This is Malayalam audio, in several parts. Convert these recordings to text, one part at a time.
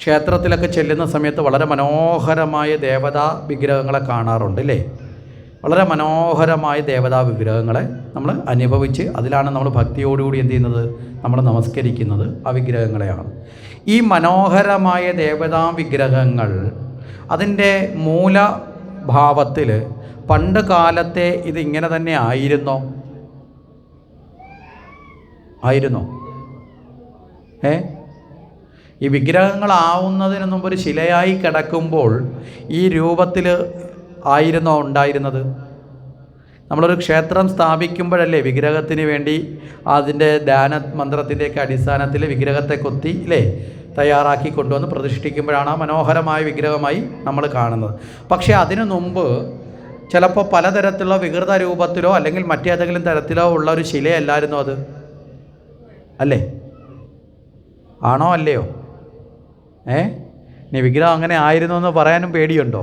ക്ഷേത്രത്തിലൊക്കെ ചെല്ലുന്ന സമയത്ത് വളരെ മനോഹരമായ ദേവതാ വിഗ്രഹങ്ങളെ കാണാറുണ്ട് അല്ലേ വളരെ മനോഹരമായ ദേവതാ വിഗ്രഹങ്ങളെ നമ്മൾ അനുഭവിച്ച് അതിലാണ് നമ്മൾ ഭക്തിയോടുകൂടി എന്ത് ചെയ്യുന്നത്? നമ്മൾ നമസ്കരിക്കുന്നത്. ആ വിഗ്രഹങ്ങളെയാണ്. ഈ മനോഹരമായ ദേവതാ വിഗ്രഹങ്ങൾ അതിന്റെ മൂലഭാവത്തിൽ പണ്ട് കാലത്തെ ഇതിങ്ങനെ തന്നെ ആയിരുന്നോ? ആയിരുന്നോ? ഏ? ഈ വിഗ്രഹങ്ങളാവുന്നതിന് മുമ്പ് ഒരു ശിലയായി കിടക്കുമ്പോൾ ഈ രൂപത്തിൽ ആയിരുന്നോ ഉണ്ടായിരുന്നത്? നമ്മളൊരു ക്ഷേത്രം സ്ഥാപിക്കുമ്പോഴല്ലേ വിഗ്രഹത്തിന് വേണ്ടി അതിന്റെ ധ്യാന മന്ത്രത്തിന്റെയൊക്കെ അടിസ്ഥാനത്തിൽ വിഗ്രഹത്തെ കൊത്തി അല്ലേ തയ്യാറാക്കി കൊണ്ടുവന്ന് പ്രതിഷ്ഠിക്കുമ്പോഴാണ് ആ മനോഹരമായ വിഗ്രഹമായി നമ്മൾ കാണുന്നത്. പക്ഷേ അതിനു മുമ്പ് ചിലപ്പോൾ പലതരത്തിലുള്ള വികൃത രൂപത്തിലോ അല്ലെങ്കിൽ മറ്റേതെങ്കിലും തരത്തിലോ ഉള്ള ഒരു ശിലയല്ലായിരുന്നു അത്? അല്ലേ? ആണോ അല്ലയോ? ഏ? നീ വിഗ്രഹം അങ്ങനെ ആയിരുന്നു എന്ന് പറയാനും പേടിയുണ്ടോ?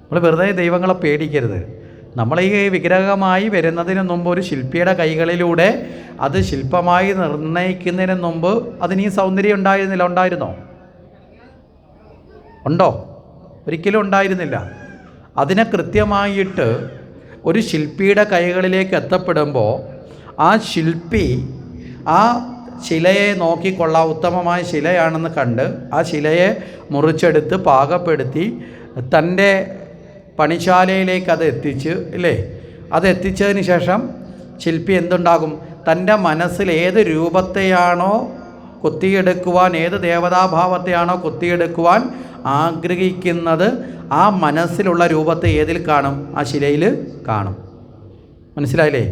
നമ്മൾ വെറുതെ ദൈവങ്ങളെ പേടിക്കരുത്. നമ്മൾ ഈ വിഗ്രഹമായി വരുന്നതിന് മുമ്പ് ഒരു ശില്പിയുടെ കൈകളിലൂടെ അത് ശില്പമായി നിർണയിക്കുന്നതിന് മുമ്പ് അതിന് ഈ സൗന്ദര്യം ഉണ്ടായിരുന്നില്ല ഉണ്ടായിരുന്നോ? ഉണ്ടോ? ഒരിക്കലും ഉണ്ടായിരുന്നില്ല. അതിനെ കൃത്യമായിട്ട് ഒരു ശില്പിയുടെ കൈകളിലേക്ക് എത്തപ്പെടുമ്പോൾ ആ ശില്പി ആ ശിലയെ നോക്കിക്കൊള്ളാം ഉത്തമമായ ശിലയാണെന്ന് കണ്ട് ആ ശിലയെ മുറിച്ചെടുത്ത് പാകപ്പെടുത്തി തന്റെ പണിശാലയിലേക്ക് അത് എത്തിച്ച് ഇല്ലേ? അത് എത്തിച്ചതിന് ശേഷം ശില്പി എന്തുണ്ടാകും? തന്റെ മനസ്സിൽ ഏത് രൂപത്തെയാണോ കൊത്തിയെടുക്കുവാൻ ഏത് ദേവതാഭാവത്തെയാണോ കൊത്തിയെടുക്കുവാൻ ആഗ്രഹിക്കുന്നത് ആ മനസ്സിലുള്ള രൂപത്തെ ഏതിൽ കാണും? ആ ശിലയിൽ കാണും. മനസ്സിലായില്ലേ?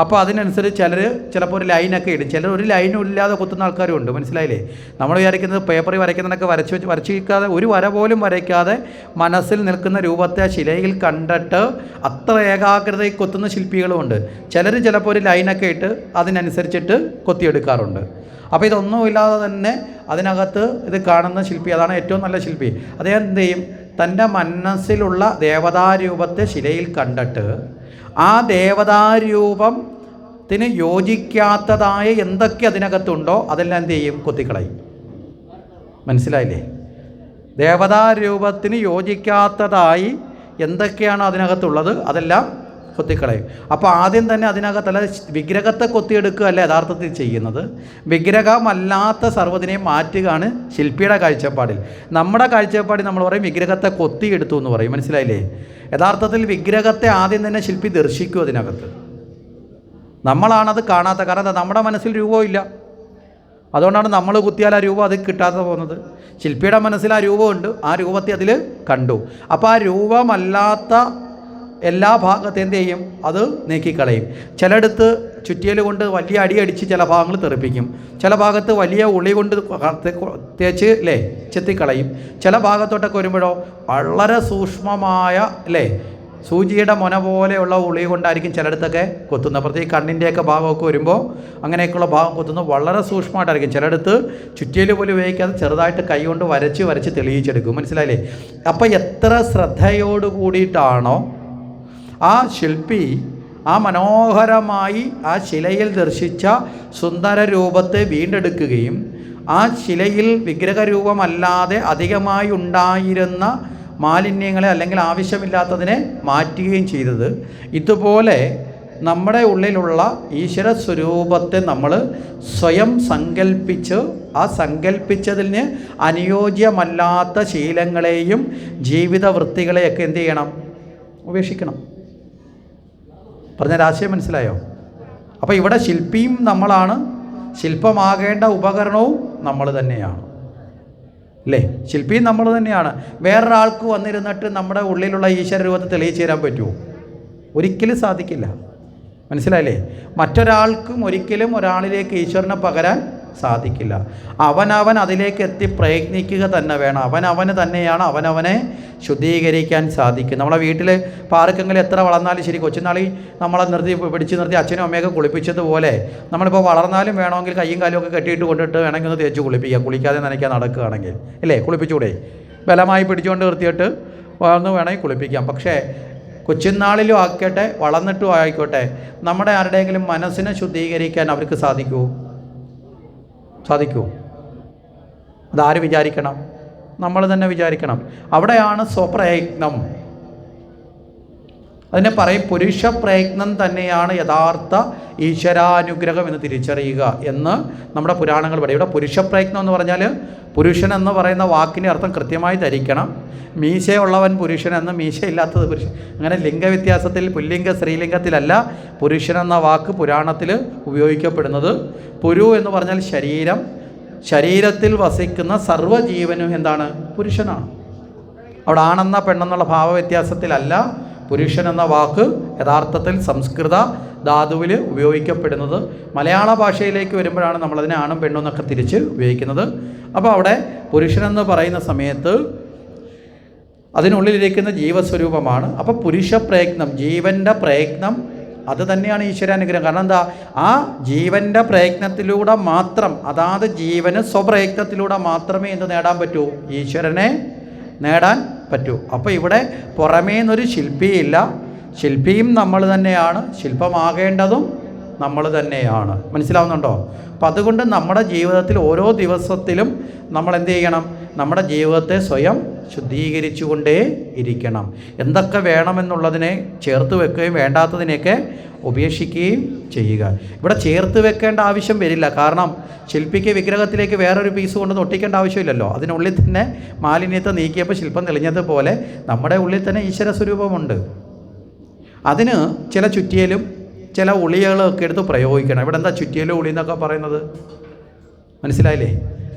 അപ്പോൾ അതിനനുസരിച്ച് ചിലർ ചിലപ്പോൾ ഒരു ലൈനൊക്കെ ഇടും. ചിലർ ഒരു ലൈനും ഇല്ലാതെ കുത്തുന്ന ആൾക്കാരും ഉണ്ട് മനസ്സിലായില്ലേ? നമ്മൾ വിചാരിക്കുന്നത് പേപ്പറിൽ വരയ്ക്കുന്നതൊക്കെ വരച്ച് വെച്ച് വരച്ചിരിക്കാതെ ഒരു വര പോലും വരയ്ക്കാതെ മനസ്സിൽ നിൽക്കുന്ന രൂപത്തെ ശിലയിൽ കണ്ടിട്ട് അത്ര ഏകാഗ്രതയിൽ കൊത്തുന്ന ശില്പികളുമുണ്ട്. ചിലർ ചിലപ്പോൾ ഒരു ലൈനൊക്കെ ഇട്ട് അതിനനുസരിച്ചിട്ട് കൊത്തിയെടുക്കാറുണ്ട്. അപ്പോൾ ഇതൊന്നുമില്ലാതെ തന്നെ അതിനകത്ത് ഇത് കാണുന്ന ശില്പി അതാണ് ഏറ്റവും നല്ല ശില്പി. അദ്ദേഹം എന്ത് ചെയ്യും? തന്റെ മനസ്സിലുള്ള ദേവതാരൂപത്തെ ശിലയിൽ കണ്ടിട്ട് ആ ദേവതാരൂപത്തിന് യോജിക്കാത്തതായ എന്തൊക്കെ അതിനകത്തുണ്ടോ അതെല്ലാം എന്ത് ചെയ്യും? കൊത്തിക്കളയും. മനസ്സിലായില്ലേ? ദേവതാരൂപത്തിന് യോജിക്കാത്തതായി എന്തൊക്കെയാണ് അതിനകത്തുള്ളത് അതെല്ലാം കൊത്തിക്കളയും. അപ്പോൾ ആദ്യം തന്നെ അതിനകത്തല്ല വിഗ്രഹത്തെ കൊത്തിയെടുക്കുകയല്ല യഥാർത്ഥത്തിൽ ചെയ്യുന്നത്. വിഗ്രഹമല്ലാത്ത സർവതിനെയും മാറ്റുകയാണ് ശില്പിയുടെ കാഴ്ചപ്പാടിൽ. നമ്മുടെ കാഴ്ചപ്പാടിൽ നമ്മൾ പറയും വിഗ്രഹത്തെ കൊത്തിയെടുത്തു എന്ന് പറയും. മനസ്സിലായില്ലേ? യഥാർത്ഥത്തിൽ വിഗ്രഹത്തെ ആദ്യം തന്നെ ശില്പി ദർശിക്കും അതിനകത്ത്. നമ്മളാണത് കാണാത്ത കാരണം നമ്മുടെ മനസ്സിൽ രൂപമില്ല അതുകൊണ്ടാണ് നമ്മൾ കുത്തിയാൽ ആ രൂപം അത് കിട്ടാതെ പോകുന്നത്. ശില്പിയുടെ മനസ്സിൽ ആ രൂപമുണ്ട് ആ രൂപത്തെ അതിൽ കണ്ടു. അപ്പോൾ ആ രൂപമല്ലാത്ത എല്ലാ ഭാഗത്ത് എന്ത് ചെയ്യും അത് നീക്കിക്കളയും. ചിലയിടത്ത് ചുറ്റിയൽ കൊണ്ട് വലിയ അടി അടിച്ച് ചില ഭാഗങ്ങൾ തെറിപ്പിക്കും. ചില ഭാഗത്ത് വലിയ ഉളി കൊണ്ട് തേച്ച് അല്ലേ ചെത്തിക്കളയും. ചില ഭാഗത്തോട്ടൊക്കെ വരുമ്പോഴോ വളരെ സൂക്ഷ്മമായ അല്ലേ സൂചിയുടെ മുന പോലെയുള്ള ഉളി കൊണ്ടായിരിക്കും ചിലയിടത്തൊക്കെ കൊത്തുന്നത്. പ്രത്യേകിച്ച് കണ്ണിന്റെയൊക്കെ ഭാഗമൊക്കെ വരുമ്പോൾ അങ്ങനെയൊക്കെയുള്ള ഭാഗം കൊത്തുന്നത് വളരെ സൂക്ഷ്മമായിട്ടായിരിക്കും. ചിലയിടത്ത് ചുറ്റിയിൽ പോലും ഉപയോഗിക്കാതെ ചെറുതായിട്ട് കൈ കൊണ്ട് വരച്ച് വരച്ച് തെളിയിച്ചെടുക്കും. മനസ്സിലായില്ലേ? അപ്പോൾ എത്ര ശ്രദ്ധയോട് കൂടിയിട്ടാണോ ആ ശില്പി ആ മനോഹരമായി ആ ശിലയിൽ ദർശിച്ച സുന്ദര രൂപത്തെ വീണ്ടെടുക്കുകയും ആ ശിലയിൽ വിഗ്രഹരൂപമല്ലാതെ അധികമായി ഉണ്ടായിരുന്ന മാലിന്യങ്ങളെ അല്ലെങ്കിൽ ആവശ്യമില്ലാത്തതിനെ മാറ്റുകയും ചെയ്തത്. ഇതുപോലെ നമ്മുടെ ഉള്ളിലുള്ള ഈശ്വര സ്വരൂപത്തെ നമ്മൾ സ്വയം സങ്കല്പിച്ച് ആ സങ്കല്പിച്ചതിന് അനുയോജ്യമല്ലാത്ത ശീലങ്ങളെയും ജീവിത വൃത്തികളെയൊക്കെ എന്ത് ചെയ്യണം? ഉപേക്ഷിക്കണം. പറഞ്ഞ ആശയം മനസ്സിലായോ? അപ്പോൾ ഇവിടെ ശില്പിയും നമ്മളാണ്. ശില്പമാകേണ്ട ഉപകരണവും നമ്മൾ തന്നെയാണ്. അല്ലേ ശില്പിയും നമ്മൾ തന്നെയാണ്. വേറൊരാൾക്ക് വന്നിരുന്നിട്ട് നമ്മുടെ ഉള്ളിലുള്ള ഈശ്വര രൂപത്തെ തെളിയിച്ചു തരാൻ പറ്റുമോ? ഒരിക്കലും സാധിക്കില്ല. മനസ്സിലായില്ലേ? മറ്റൊരാൾക്കും ഒരിക്കലും ഒരാളിലേക്ക് ഈശ്വരനെ പകരാൻ സാധിക്കില്ല. അവനവൻ അതിലേക്ക് എത്തി പ്രയത്നിക്കുക തന്നെ വേണം. അവനവന് തന്നെയാണ് അവനവനെ ശുദ്ധീകരിക്കാൻ സാധിക്കും നമ്മളെ വീട്ടിൽ പാർക്കെങ്കിലും എത്ര വളർന്നാലും ശരി കൊച്ചുനാളി നമ്മളെ നിർത്തി പിടിച്ച് നിർത്തി അച്ഛനും അമ്മയൊക്കെ കുളിപ്പിച്ചതുപോലെ നമ്മളിപ്പോൾ വളർന്നാലും വേണമെങ്കിൽ കയ്യും കാലും ഒക്കെ കെട്ടിയിട്ട് കൊണ്ടിട്ട് വേണമെങ്കിൽ ഒന്ന് തേച്ച് കുളിപ്പിക്കാം. കുളിക്കാതെ നനയ്ക്കാൻ നടക്കുകയാണെങ്കിൽ. അല്ലേ കുളിപ്പിച്ചുകൂടെ ബലമായി പിടിച്ചുകൊണ്ട് നിർത്തിയിട്ട് വളർന്ന് വേണമെങ്കിൽ കുളിപ്പിക്കാം. പക്ഷേ കൊച്ചുനാളിലും ആക്കട്ടെ വളർന്നിട്ടും ആയിക്കോട്ടെ നമ്മുടെ ആരുടെയെങ്കിലും മനസ്സിനെ ശുദ്ധീകരിക്കാൻ അവർക്ക് സാധിക്കുമോ സാധിക്കുമോ? അതാര് വിചാരിക്കണം? നമ്മൾ തന്നെ വിചാരിക്കണം. അവിടെയാണ് സ്വപ്രയത്നം. അതിനെ പറയും പുരുഷ പ്രയത്നം തന്നെയാണ് യഥാർത്ഥ ഈശ്വരാനുഗ്രഹം എന്ന് തിരിച്ചറിയുക എന്ന് നമ്മുടെ പുരാണങ്ങൾ പറയും. ഇവിടെ പുരുഷ പ്രയത്നം എന്ന് പറഞ്ഞാൽ പുരുഷൻ എന്ന് പറയുന്ന വാക്കിന്റെ അർത്ഥം കൃത്യമായി ധരിക്കണം. മീശയുള്ളവൻ പുരുഷനെന്ന് മീശയില്ലാത്തത് പുരുഷൻ. അങ്ങനെ ലിംഗവ്യത്യാസത്തിൽ പുല്ലിംഗ സ്ത്രീലിംഗത്തിലല്ല പുരുഷൻ എന്ന വാക്ക് പുരാണത്തിൽ ഉപയോഗിക്കപ്പെടുന്നത്. പുരു എന്ന് പറഞ്ഞാൽ ശരീരം. ശരീരത്തിൽ വസിക്കുന്ന സർവജീവനും എന്താണ്? പുരുഷനാണ്. അവിടെ ആണെന്ന പെണ്ണെന്നുള്ള ഭാവവ്യത്യാസത്തിലല്ല പുരുഷൻ എന്ന വാക്ക് യഥാർത്ഥത്തിൽ സംസ്കൃത ധാതുവിൽ ഉപയോഗിക്കപ്പെടുന്നത്. മലയാള ഭാഷയിലേക്ക് വരുമ്പോഴാണ് നമ്മളതിനെ ആണും പെണ്ണും എന്നൊക്കെ തിരിച്ച് ഉപയോഗിക്കുന്നത്. അപ്പോൾ അവിടെ പുരുഷനെന്ന് പറയുന്ന സമയത്ത് അതിനുള്ളിലിരിക്കുന്ന ജീവസ്വരൂപമാണ്. അപ്പോൾ പുരുഷ പ്രയത്നം ജീവന്റെ പ്രയത്നം അത് തന്നെയാണ് ഈശ്വരാനുഗ്രഹം. കാരണം എന്താ? ആ ജീവന്റെ പ്രയത്നത്തിലൂടെ മാത്രം അതാത് ജീവന് സ്വപ്രയത്നത്തിലൂടെ മാത്രമേ എന്ത് നേടാൻ പറ്റൂ? ഈശ്വരനെ നേടാൻ പറ്റൂ. അപ്പോൾ ഇവിടെ പുറമേ നിന്നൊരു ശില്പിയില്ല. ശില്പിയും നമ്മൾ തന്നെയാണ്. ശില്പമാകേണ്ടതും നമ്മൾ തന്നെയാണ്. മനസ്സിലാവുന്നുണ്ടോ? അപ്പം അതുകൊണ്ട് നമ്മുടെ ജീവിതത്തിൽ ഓരോ ദിവസത്തിലും നമ്മൾ എന്ത് ചെയ്യണം? നമ്മുടെ ജീവിതത്തെ സ്വയം ശുദ്ധീകരിച്ചുകൊണ്ടേ ഇരിക്കണം. എന്തൊക്കെ വേണമെന്നുള്ളതിനെ ചേർത്ത് വെക്കുകയും വേണ്ടാത്തതിനെയൊക്കെ ഉപേക്ഷിക്കുകയും ചെയ്യുക. ഇവിടെ ചേർത്ത് വെക്കേണ്ട ആവശ്യം വരില്ല. കാരണം ശില്പിക്ക് വിഗ്രഹത്തിലേക്ക് വേറൊരു പീസ് കൊണ്ട് ഒട്ടിക്കേണ്ട ആവശ്യമില്ലല്ലോ. അതിനുള്ളിൽ തന്നെ മാലിന്യത്തെ നീക്കിയപ്പോൾ ശില്പം തെളിഞ്ഞതുപോലെ നമ്മുടെ ഉള്ളിൽ തന്നെ ഈശ്വര സ്വരൂപമുണ്ട് അതിന് ചില ചുറ്റിയലും ചില ഉളികളൊക്കെ എടുത്ത് പ്രയോഗിക്കണം. ഇവിടെ എന്താ ചുറ്റിയലും ഉളി എന്നൊക്കെ പറയുന്നത്? മനസ്സിലായില്ലേ?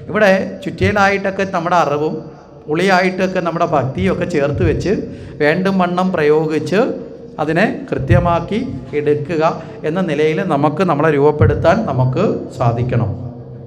ഇവിടെ ചുറ്റിയിലായിട്ടൊക്കെ നമ്മുടെ അറിവും പുളിയായിട്ടൊക്കെ നമ്മുടെ ഭക്തിയൊക്കെ ചേർത്ത് വെച്ച് വേണ്ടും വണ്ണം പ്രയോഗിച്ച് അതിനെ കൃത്യമാക്കി എടുക്കുക എന്ന നിലയിൽ നമുക്ക് നമ്മളെ രൂപപ്പെടുത്താൻ നമുക്ക് സാധിക്കണം.